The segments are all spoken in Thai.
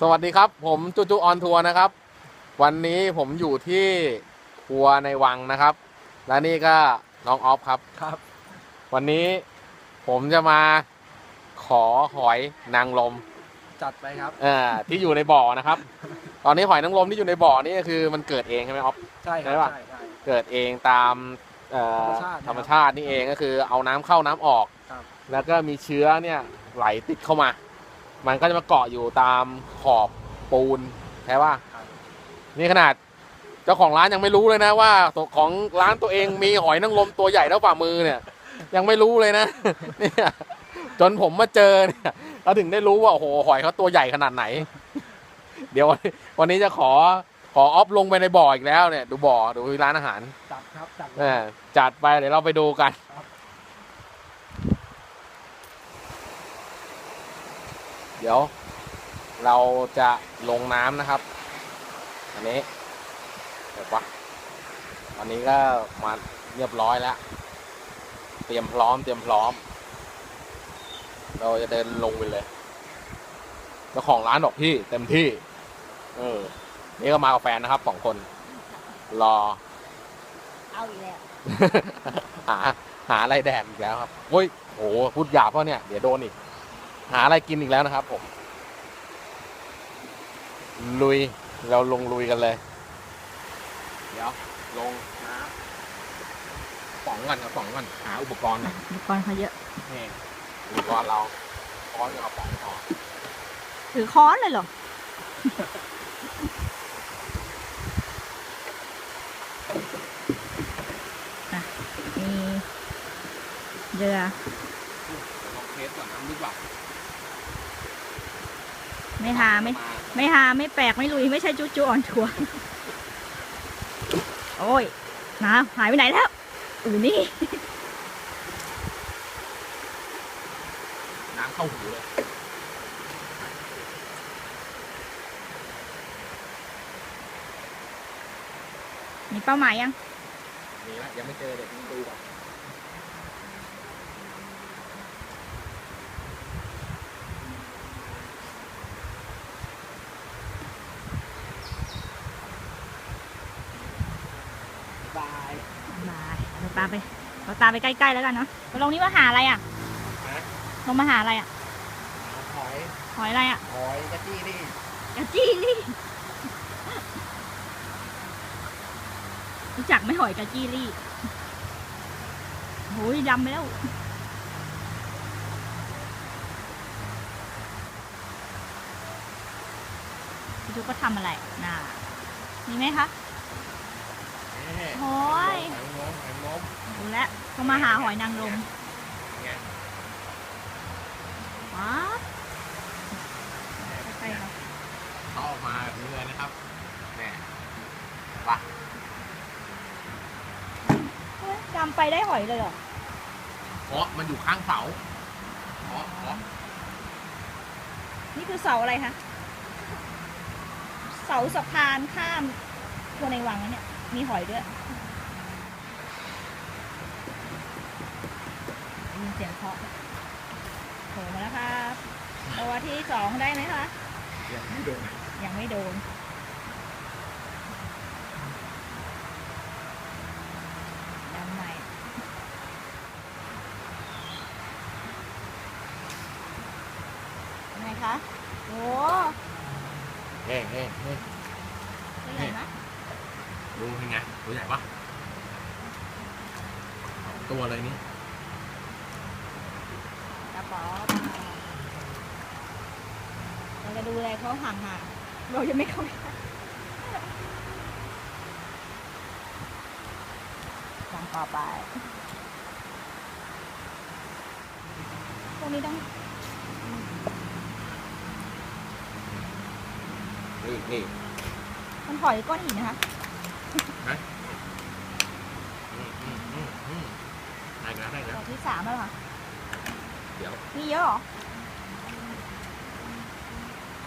สวัสดีครับ ผมจูจูออนทัวร์นะครับ วันนี้ผมอยู่ที่ครัวในวังนะครับ และนี่ก็น้องออฟครับ ครับ วันนี้ผมจะมาขอหอยนางรมจัดไปครับ เอ่อที่อยู่ในบ่อนะครับ ตอนนี้หอยนางรมที่อยู่ในบ่อนี่ก็คือมันเกิดเองใช่ไหมออฟ ใช่ครับใช่ปะ ใช่ใช่ เกิดเองตามเอ่อธธรรรรมมชาชาติตินี่เองก็คือเอาน้ำเข้าน้ำออก ครับ แล้วก็มีเชื้อเนี่ยไหลติดเข้ามา มันก็จะมาเกาะอยู่ตามขอบปูนใช่ป่ะครับนี่ขนาดเจ้าของร้านยังไม่รู้เลยนะว่าตัวของร้านตัวเองมีหอยนางรมตัวใหญ่เท่าฝ่ามือเนี่ย ยังไม่รู้เลยนะเนี่ยจนผมมาเจอเนี่ยเราถึงได้รู้ว่าโอ้โหหอยเขาตัวใหญ่ขนาดไหน เดี๋ยววันนี้จะขอขอออฟลงไปในบ่ออีกแล้วเนี่ย ดูบ่อดูร้านอาหารจัดครับจัดเออจัดไปเดี๋ยวเราไปดูกัน ดี๋ยวเราจะลงน้ำนะครับ อันนี้เดี๋ยวปะอันนี้ก็มาเรียบร้อยแล้ว เตรียมพร้อมเตรียมพร้อม เราจะเดินลงไปเลยเจ้าของร้านบอกพี่เต็มที่ เออ นี่ก็มากับแฟนนะครับสองคน รอ เอาอีกแล้ว หา หาอะไรแดกอีกแล้วครับโอ้ยโหพูดหยาบเพราะเนี่ย เดี๋ยวโดนอีก หาอะไรกินอีกแล้วนะครับ ผม ลุยเราลงลุยกันเลย เดี๋ยว ลงน้ำป๋องก่อนครับป๋องก่อนหาอุปกรณ์ก่อนอุปกรณ์เขาเยอะ นี่อุปกรณ์เราค้อนกับป๋องก่อนถือค้อนเลยเหรอ อะ มีเรือ เดี๋ยวลองเทสก่อนน้ำลึกเปล่า ไม่หาไม่ ไม่หาไม่แปลกไม่ลุยไม่ใช่จูจูออนทัวร์โอ้ยน้ำหายไปไหนแล้วอูนี่น้ำเข้าหูเลยมีเป้าหมายยังมีแล้วยังไม่เจอเดี๋ยวดูก่อน บาย บายเราตามไปเราตามไปใกล้ๆแล้วกันเนาะเราลงนี้มาหาอะไรอะลงมาหาอะไรอะหอยหอยอะไรอะหอยกะจี้นี่กะจี้ลี่รู้จักไหม่หอยกะจี้ลี่โอ้ยดำไปแล้วพี่จุกก็ทำอะไรน่ามีไหมคะนี่ โอ้ยหอยนมหอยนมดูแลวเขามาหาหอยนางรมไงว้าบใกล้ๆครับเขาออกมาแบบนี้เลยนะครับแหม่ปะเฮ้ยดำไปได้หอยเลยเหรอ เพราะมันอยู่ข้างเสาเพราะเพราะนี่คือเสาอะไรคะ เสาสะพานข้ามตัวในวังนะเนี่ย มีหอยด้วยมีเสียงเคาะโผล่มาแล้วครับ ตัวที่สองได้ไหมคะ ยังไม่โดนยังไม่โดน ดำใหม่ไงคะ โอ้ เฮ้เฮ้เฮ้ ตัวใหญ่ไหม ดูเป็นไงตัวใหญ่ปะสองตัวเลยนี่ กระป๋อเราจะดูแลเขาห่างๆ เราจะไม่เข้าไปฟังต่อไป พ วกนี้ต้องนี่นี่มันหอยก้อนหินนะคะอืมอืมอืมอืมได้แล้วได้แล้วตัวที่สามแล้วเหรอค่ะเดี๋ยว มีเยอะเหรอ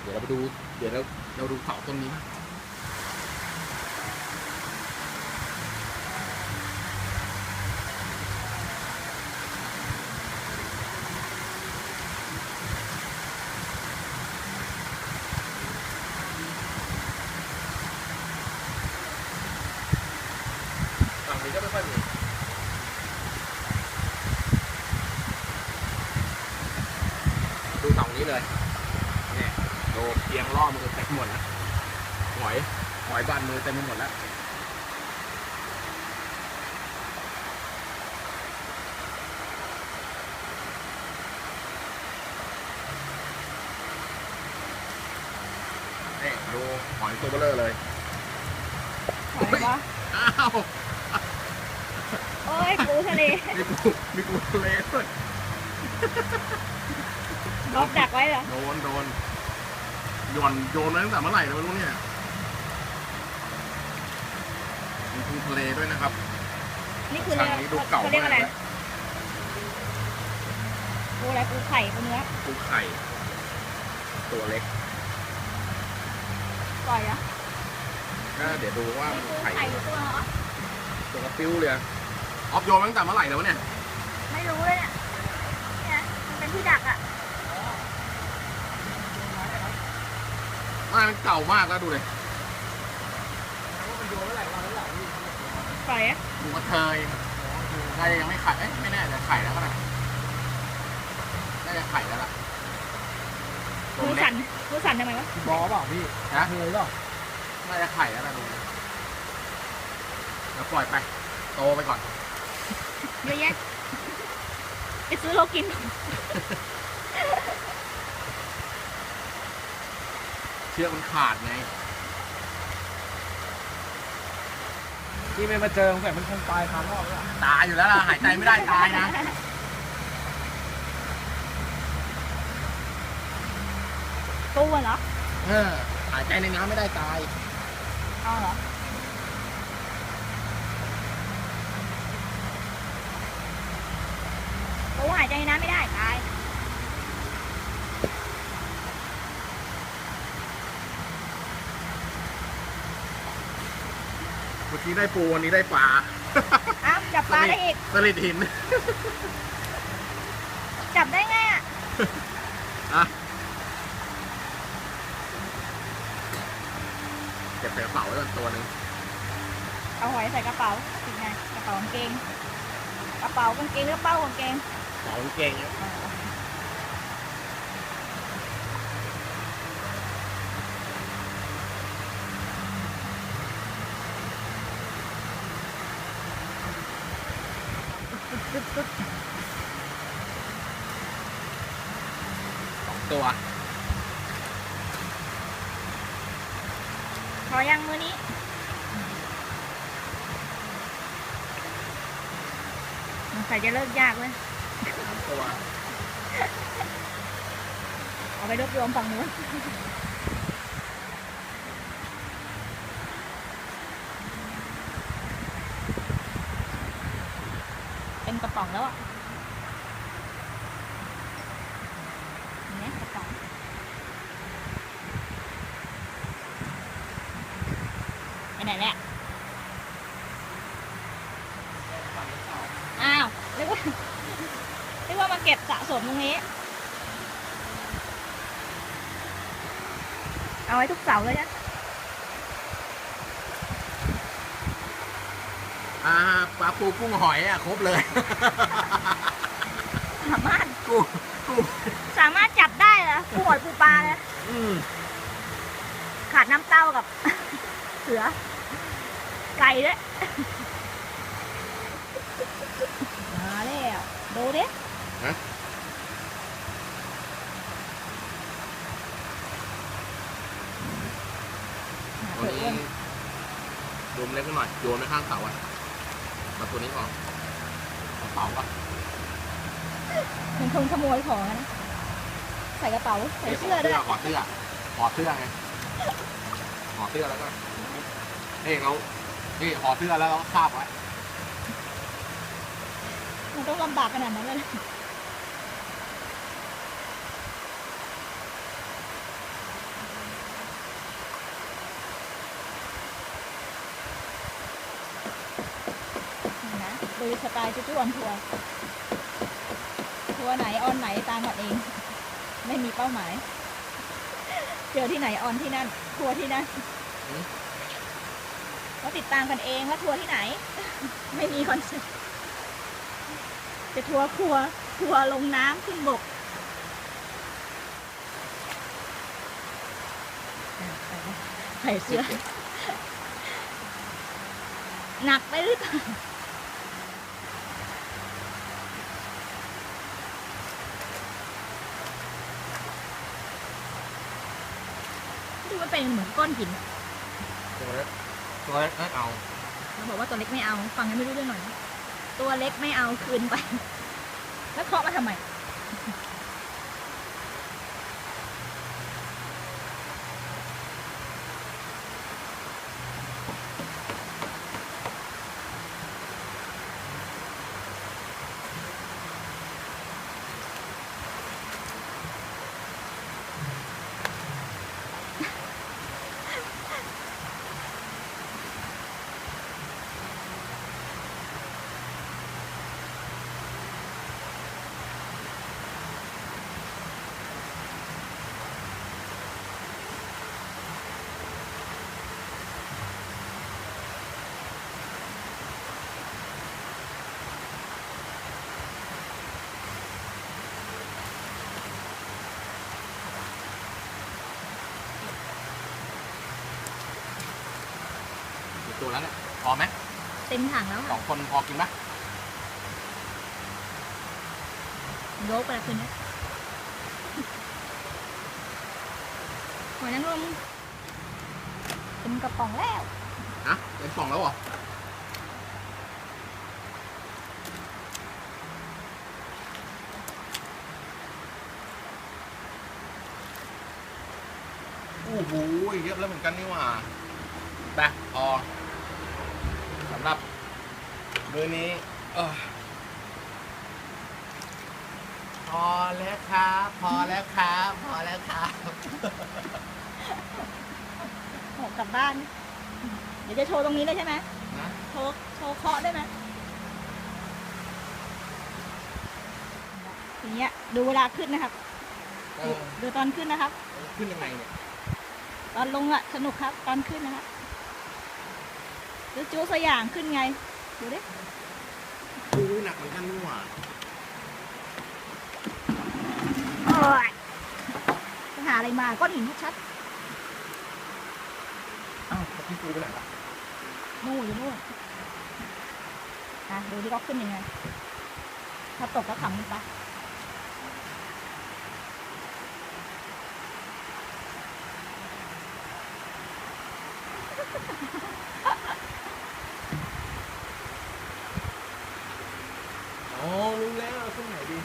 เดี๋ยวเราไปดู เดี๋ยวเราเราดูเสาต้นนี้นะ ดูเพียงล่อมือเต็มหมดแล้วหอย หอยบานมือเต็มไปหมดแล้วนี่ดูหอยตัวเบลอเลยหอยวะอ้าวโอ้ยปูทะเลมีกูมีกูทะเลด้วยล็อกดักไว้เหรอโดนโดนหย่อนโยนมาตั้งแต่เมื่อไหร่ไม่รู้เนี่ย มีปูทะเลด้วยนะครับนี่คือทาเรียงกนี้ดูเก่าเขาเรียกมาอะกไรเลยปูอะไรปูไข่ปูเนื้อปูไข่ ตัวเล็กปล่อยเหรอะก็เดี๋ยวดูว่ามันปูไข่ไข่หรือตัวเหรอตัวกระปิ้วเลยอะออฟโยนมาตั้งแต่เมื่อไหร่แล้วเนี่ย ไม่รู้เลยเนี่ยเนี่ยมันเป็นที่ดักอะไม่มันเก่ามากแล้วดูเลย ปล่อยอะดูกระเทยน่าจะยังไม่ไข่เอ้ยไม่แน่แต่ไข่แล้วก็นะน่าจะไข่แล้วล่ะตัวมือเล็สั่กนมือสั่นทำไมวะบอเปล่าพี่นะเคยเปล่าน่าจะไข่แล้วล่ะดูแล้วปล่อยไป โตไปก่อน เยอะแยะไปซื้อโลกินเชือกมันขาดไง ที่ไม่มาเจอแต่มันคงตายคารอบแล้วตายอยู่แล้วล่ะหายใจไม่ได้ตายนะปูอะเหรอเออหายใจในน้ำไม่ได้ตาย เอาเหรอปูหายใจในน้ำไม่ได้ตาย เมื่อ กี้ได้ปูวันนี้ได้ปลาอ้าวจับปลาได้อีกสลิดหิน จับได้ไงอะอะเก็บใส่กระเป๋าไว้ก่อนตัวหนึ่งเอาหอยใส่กระเป๋าติดไงกระเป๋ากางเกง กระเป๋ากางเกงหรือเป้ากางเกงเป๋าเก่งเนี่ย ตึ๊ดตึ๊ด สอง ตัวพอยังมือนี้สงสัยจะเลิกยากเลยสามตัว เอาไปรวบรวมฝั่งนู้นเป็นกระป๋องแล้วอะเห็นี่กระป๋อง ไปไหนเนี่ยอ้าวนึกว่า นึกว่ามาเก็บสะสมตรงนี้ เอาไว้ทุกเสาร์เลยนะอ่าปลาปูกุ้งหอยอะครบเลย สามารถกุ้งกุ้งสามารถจับได้เหรอปูหอยปูปลาเลยอืมขาดน้ำเต้ากับ เสือ ไก่ด้วยมาแล้วดูดิ ตัวนี้รวมเล็กไปหน่อย โยนไปข้างเสาอะ มาตัวนี้ก่อนกระเป๋าปะมันคงขโมยของอะนะ ใส่กระเป๋า ใส่เสื้อด้วยขอเสื้อขอเสื้อไงขอเสื้อแล้วก็เฮ้ยเรานี่ขอเสื้อแล้วเราคาบไว้มันต้องลำบากขนาดนั้นเลย นี่นะ ดูสไตล์จุ๊จุออนทัวร์ทัวร์ไหนออนไหนตามหมดเอง ไม่มีเป้าหมาย เจอที่ไหนออนที่นั่น ทัวร์ที่นั่นก็ติดตามกันเองว่าทัวร์ที่ไหน ไม่มีคอนเซ็ปต์จะทัวร์ครัวทัวร์ลงน้ำขึ้นบกใส่เสื้อหนักไปหรือเปล่าดูมัน เป็นเหมือนก้อนหินอะตัวเล็กตัวเล็กไม่เอาเขาบอกว่าตัวเล็กไม่เอา ฟังให้ไม่รู้เรื่องหน่อยนะตัวเล็กไม่เอาคืนไป แล้วเคาะมาทำไม กี่ตัวแล้วเนี่ยพอไหมเต็มถังแล้วสอค่ะงคนพอกินไหมยกไปแล้วคืนนี้หอยนางรมเต็มกระป๋องแล้ว ฮะเป็นสองแล้วเหรอโอ้โหเยอะแล้วเหมือนกันนี่หว่าไปพอสำหรับ มื้อนี้เอ้อพอแล้วครับ พอแล้วครับ พอแล้วครับโหกลับบ้าน เดี๋ยวจะโชว์ตรงนี้เลยใช่ไหมนะโชว์โชว์เคาะได้ไหมอย่างเงี้ย ดูเวลาขึ้นนะครับ เอดูอดูตอนขึ้นนะครับ ขึ้นยังไงเนี่ยตอนลงอะสนุกครับ ตอนขึ้นนะครับดูจูสกอย่างขึ้นไง ดูดิดูหนักเหมือนกันนี่หว่าโอ้ยไปหาอะไรมาก้อนหินชัดอ้าวพี่ปูไปไหนล่ะๆนู่นอยู่นู่นอะดูดิก็ขึ้นยังไง ถ้าตกก็ขำมันไป อ๋อรู้แล้วเอาขึ้นไหนดี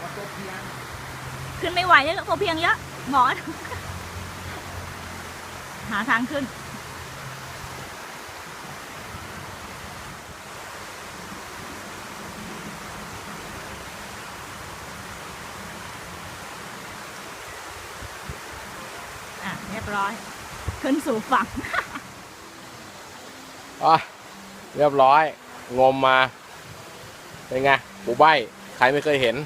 วัด ตัวเพียง ขึ้นไม่ไหวเลยตัวเพียงเยอะ หมอน หาทางขึ้น อะ เรียบร้อย ขึ้นสู่ฝั่งอะเรียบร้อย งมมา เป็นไงปูใบ ใครไม่เคยเห็น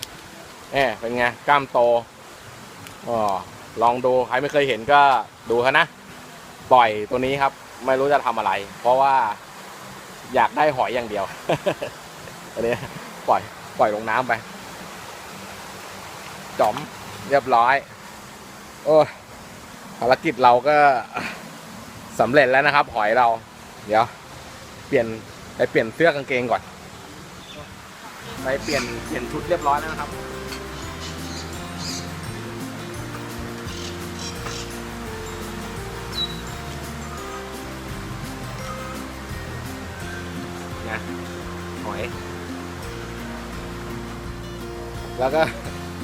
แหมเป็นไงกล้ามโตอ๋อลองดูใครไม่เคยเห็นก็ดูเขานะ ปล่อยตัวนี้ครับ ไม่รู้จะทำอะไร เพราะว่าอยากได้หอยอย่างเดียวอันนี้ปล่อยปล่อยลงน้ำไปจอมเรียบร้อย โอ้ภารกิจเราก็สำเร็จแล้วนะครับ หอยเรา เดี๋ยว เปลี่ยนไปเปลี่ยนเสื้อกางเกงก่อน ไปเปลี่ยนเปลี่ยนชุดเรียบร้อยแล้วนะครับ แล้วก็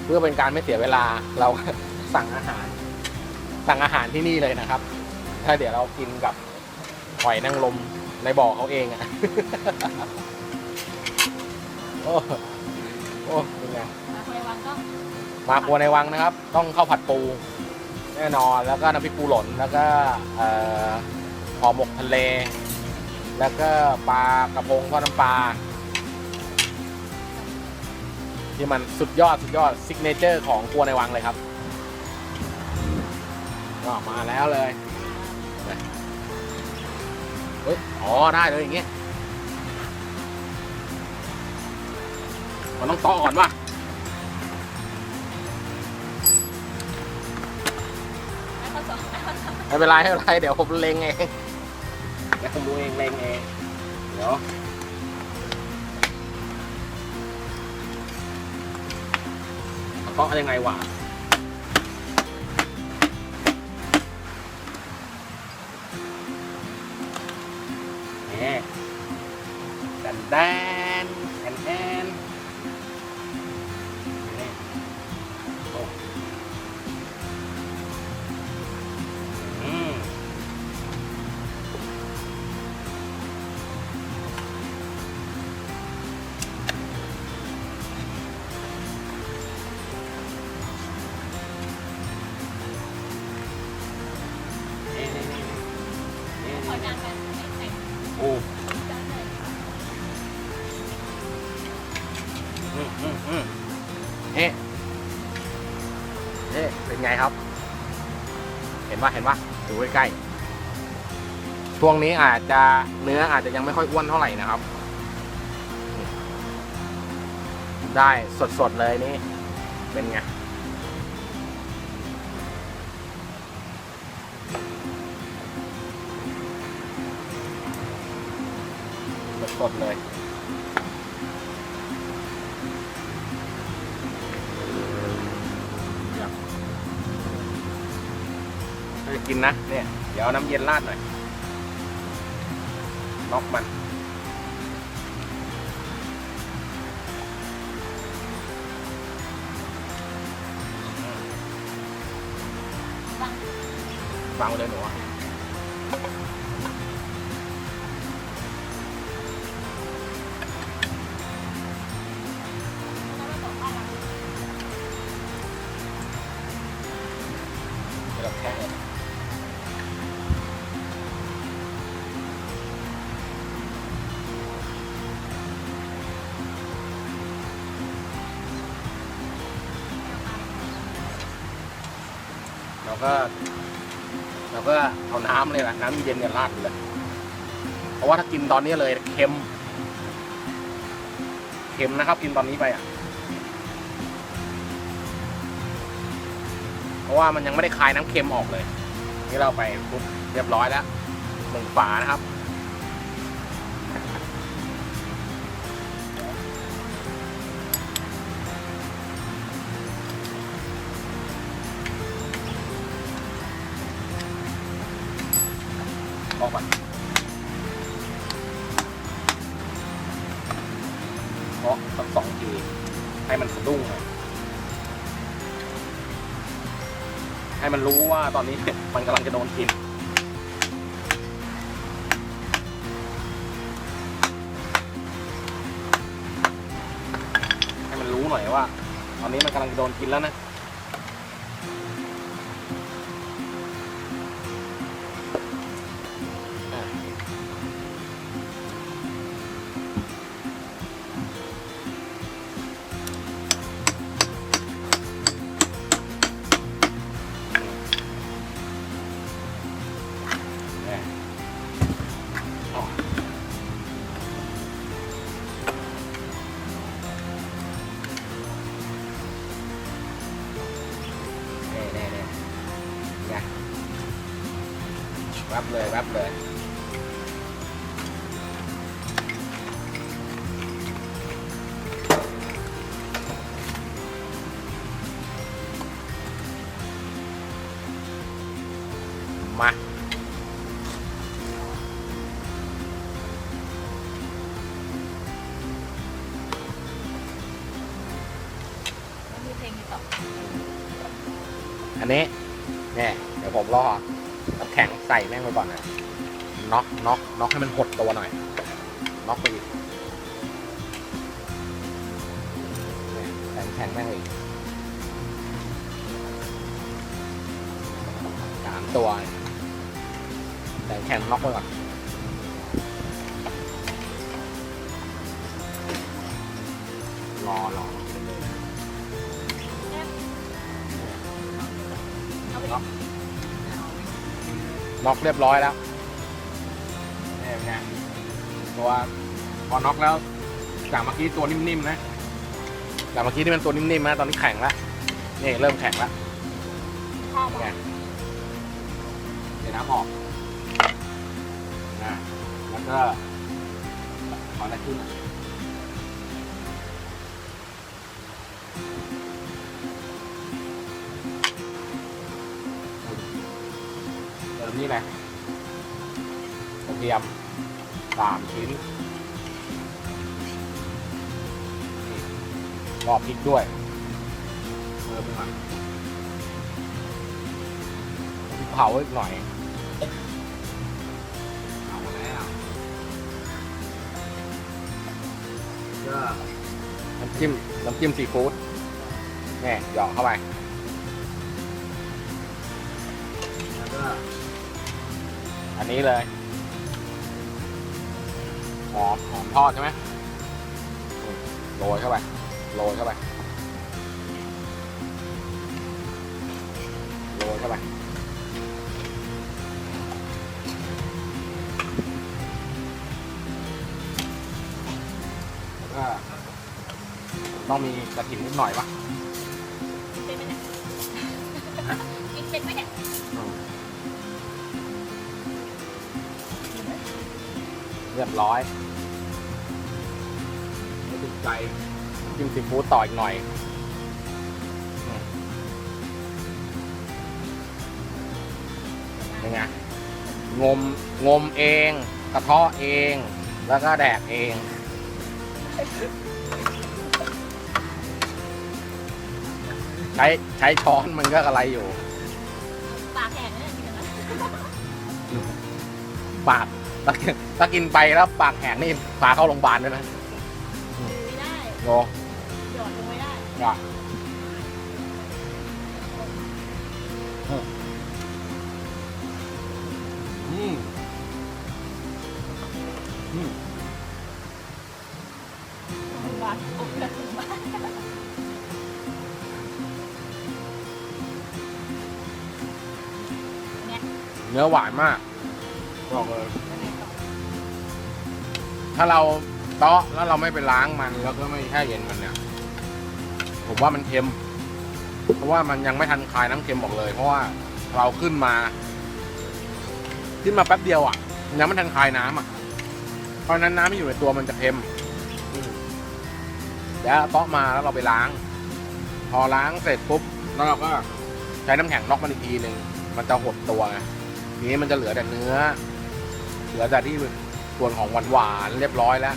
เพื่อเป็นการไม่เสียเวลาเราก็สั่งอาหาร สั่งอาหารที่นี่เลยนะครับ ถ้าเดี๋ยวเรากินกับหอยนางรมในบ่อเขาเองอะโอ้โอ้เป็นไงมาคนในวังก็มาครัวในวังนะครับ ต้องข้าวผัดปูแน่นอนแล้วก็น้ำพริกปูหล่นแล้วก็เอ่อห่อหมกทะเล แล้วก็ปลากระพงทอดน้ำปลา ที่มันสุดยอดสุดยอดซิกเนเจอร์ของครัวในวังเลยครับก็มาแล้วเลยเฮ้ยอ๋อได้เลยอย่างเงี้ยมันต้องต่อก่อนว่ะไม่เป็นไรไม่เป็นไรเดี๋ยวผมเลงเองเดี๋ยวผมดูเองเลงเองเดี๋ยว เคาะยังไงวะแหมดันแด ๆช่วงนี้อาจจะเนื้ออาจจะยังไม่ค่อยอ้วนเท่าไหร่นะครับ ได้สดๆเลยนี่ เป็นไงสดๆเลยถ้าจะกินนะเนี่ย เดี๋ยวเอาน้ำเย็นราดหน่อย น็อกมันบังฟังเลยหนู เน้ำเลยละน้ำเย็นเนี่ยราดเลยเพราะว่าถ้ากินตอนนี้เลยเค็มเค็มนะครับ กินตอนนี้ไปอะ เพราะว่ามันยังไม่ได้คายน้ำเค็มออกเลย นี่เราไปปุ๊บเรียบร้อยแล้วหนึ่งฝานะครับ ตอนนี้ มันกำลังจะโดนกิน ให้มันรู้หน่อยว่า ตอนนี้มันกำลังจะโดนกินแล้วนะอะ อันนี้เนี่ยเดี๋ยวผมรอน้ำแข็งใส่แม่งไปก่อนนะน็อกน็อกน็อกให้มันหดตัวหน่อยน็อกไปอีกใส่แข็งแม่งอีกสามตัวใส่แข็งน็อกไปก่อนรอรอ น็อกเรียบร้อยแล้วนี่เป็นไงตัวพอน็อกแล้วจากเมื่อกี้ตัวนิ่มๆนะจากเมื่อกี้ที่เป็นตัวนิ่มๆนะตอนนี้แข็งแล้วนี่เริ่มแข็งแล้วข้าวเป็นไงทน้ำออกนะแล้วก็ขอได้ขึ้นอะเติมนี่ แหละกระเทียมสามชิ้นรอบพริกด้วยเติมหน่อยเผาอีกหน่อยเอาแล้วก็น้ำจิ้มน้ำจิ้มซีฟู้ดนี่หยอกเข้าไป นนี้เลยหอมหอมทอดใช่ไหมโรยเข้าไปโรยเข้าไปโรยเข้าไปแล้วก็ต้องมีกระถิ่นนิดหน่อยปะ รียบร้อยไม่ติดใจจิ้มซีฟู้ดต่ออีกหน่อยอืมเป็นไงงมงมเอง กระเทาะเอง แล้วก็แดกเองใช้ใช้ช้อนมันก็อะไรอยู่ ปากแข็งเนี่ยกินกันไหมปาก ถ้ากินถ้ากินไปแล้วปากแหกนี่พาเข้าโรงพยาบาลด้วยนะไม่ได้โยหยอดลงไม่ได้อย่าอืมอืมถึงบ้านออกจากถึงบ้านเนื้อหวานมากบอกเลยยังไงต่อ ถ้าเราเตาะแล้วเราไม่ไปล้างมันแล้วก็ไม่แช่เย็นมันเนี่ย ผมว่ามันเค็ม เพราะว่ามันยังไม่ทันคลายน้ำเค็มบอกเลย เพราะว่าเราขึ้นมา ขึ้นมาแป๊บเดียวอะ ยังไม่ทันคลายน้ำอะ เพราะนั้นน้ำที่อยู่ในตัวมันจะเค็มแล้วเตาะมาแล้วเราไปล้าง พอล้างเสร็จปุ๊บแล้วเราก็ใช้น้ำแข็งน็อกมันอีกทีหนึ่งมันจะหดตัวไงทีนี้มันจะเหลือแต่เนื้อ เหลือแต่ที่ ส่วนของหวานๆเรียบร้อยแล้ว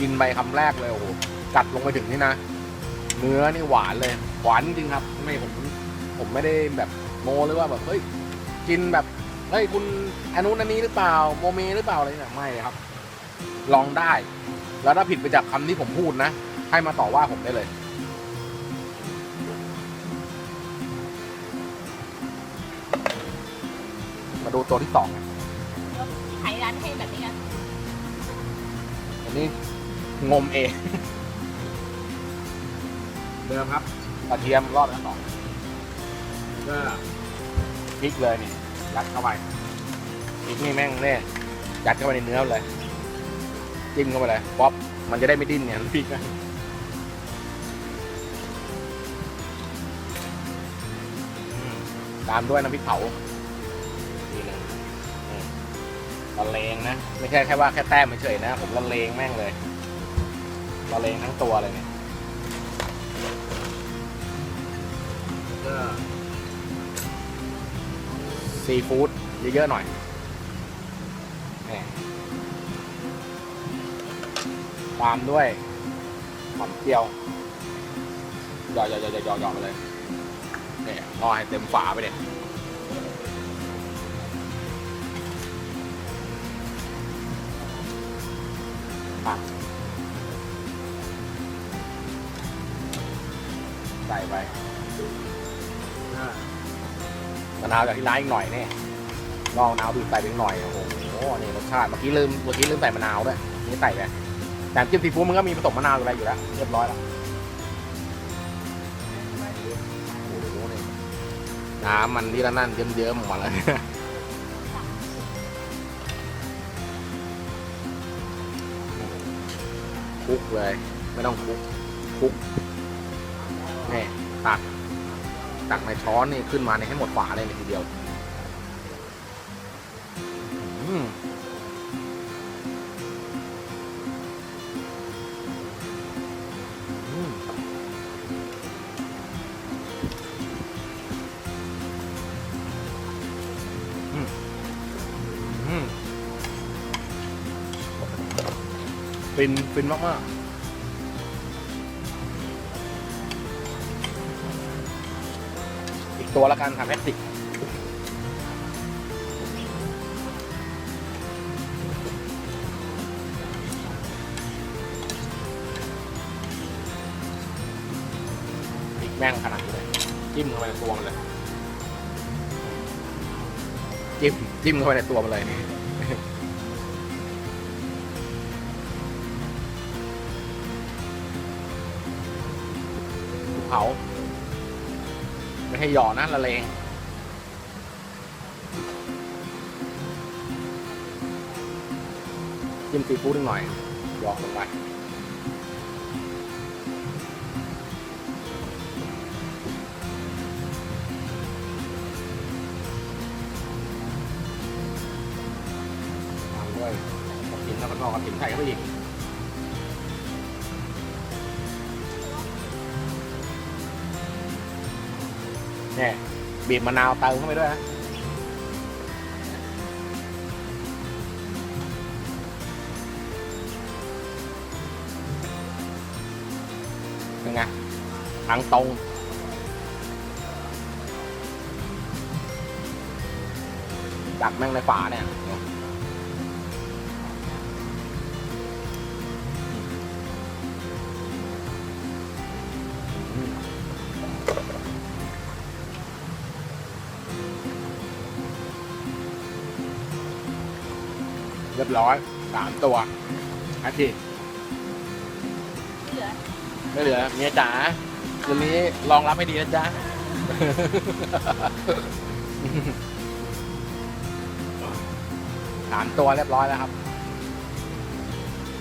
กินไปคำแรกเลยโอ้โหกัดลงไปถึงนี่นะเนื้อนี่หวานเลยหวานจริงครับ ไม่ผมผมไม่ได้แบบโมหรือว่าแบบเฮ้ยกินแบบเฮ้ยคุณอันนู้นอันนี้หรือเปล่าโมเมหรือเปล่าอะไรเนี่ยไม่เลยครับ ลองได้ แล้วถ้าผิดไปจากคำที่ผมพูดนะ ให้มาต่อว่าผมได้เลยมาดูตัวที่สองายร้านให้แบบนี้นะอันนี้งมเองเดิมครับกระเทียมรอดแล้วสองก็พริกเลยนี่ยัดเข้าไปพริกนี่แม่งเนี่ยยัดเข้าไปในเนื้อเลยจิ้มเข้าไปเลยป๊อปมันจะได้ไม่ดิ้นเนี่ยพริกนะอืมตามด้วยน้ำพริกเผาทีหนึงอืม ละเลงนะ ไม่ใช่แค่ว่าแค่แต้มเฉยๆนะ ผมละเลงแม่งเลยละเลงทั้งตัวเลยเนี่ยก็ซีฟู้ดเยอะๆหน่อยนี่ตามด้วยหอมเจียวหยอดหยอดหยอดหยอดไปเลยนี่รอให้เต็มฝาไปเลย ใส่ไปมะนาวจากที่ร้านอีกหน่อยเนี่ยลองมะนาวบีบใส่ไปอีกหน่อยโอ้โหนี่รสชาติเมื่อกี้ลืมเมื่อกี้ลืมใส่มะนาวด้วยนี่ใส่ไปแต่น้ำจิ้มซีฟู้ดมันก็มีผสมมะนาวอยู่แล้วอยู่แล้วเรียบร้อยแล้วโอ้โหนี่น้ำมันนี่ละนั่นเยิ้มๆออกมาเลยคลุกเลย ไม่ต้องคลุกคลุก นี่ตักตักในช้อนนี่ขึ้นมาในให้หมดฝาเลยในทีเดียวอืมอืมอืมอืมฟินฟินมากมากๆ ตัวละกันทำแอคติกพริกแม่งขนาดนี้เลยจิ้มเข้าไปในตัวมันเลย จิ้มจิ้มเข้าไปในตัวมันเลยเขา ให้หยอนะละเลงจิ้มซีฟู้ดหน่อยหยอกลงไปตามด้วยกระถิ่นแล้วก็กระถิ่นไทยเข้าไปอีก เนี่ยบีบมะนาวเติมเข้าไปด้วยนะเป็นไงทางตรงดักแม่งในฝาเนี่ย ยบร้อยสามตัวอาทิเหลือไม่เหลือเมียจ๋าคืนนี้ลองรับให้ดีนะจ๊ะ สามตัวเรียบร้อยแล้วครับ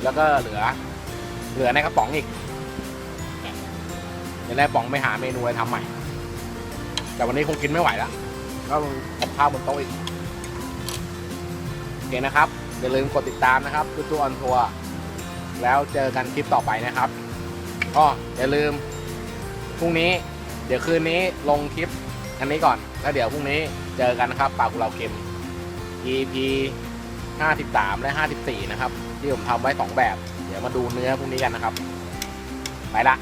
แล้วก็เหลือ เหลือในกระป๋องอีกแกะเดี๋ยวในกระป๋องไปหาเมนูอะไรทำใหม่ แต่วันนี้คงกินไม่ไหวแล้วก็กับข้าวบนโต๊ะอีกโอเคนะครับ อย่าลืมกดติดตามนะครับคือตัวออนทัวร์แล้วเจอกันคลิปต่อไปนะครับก็อย่าลืมพรุ่งนี้ เดี๋ยวคืนนี้ลงคลิปอันนี้ก่อน แล้วเดี๋ยวพรุ่งนี้เจอกันนะครับปากกุเราเค็ม EP 53 และ 54 นะครับ ที่ผมทำไว้ 2 แบบ เดี๋ยวมาดูเนื้อพรุ่งนี้กันนะครับ ไปละ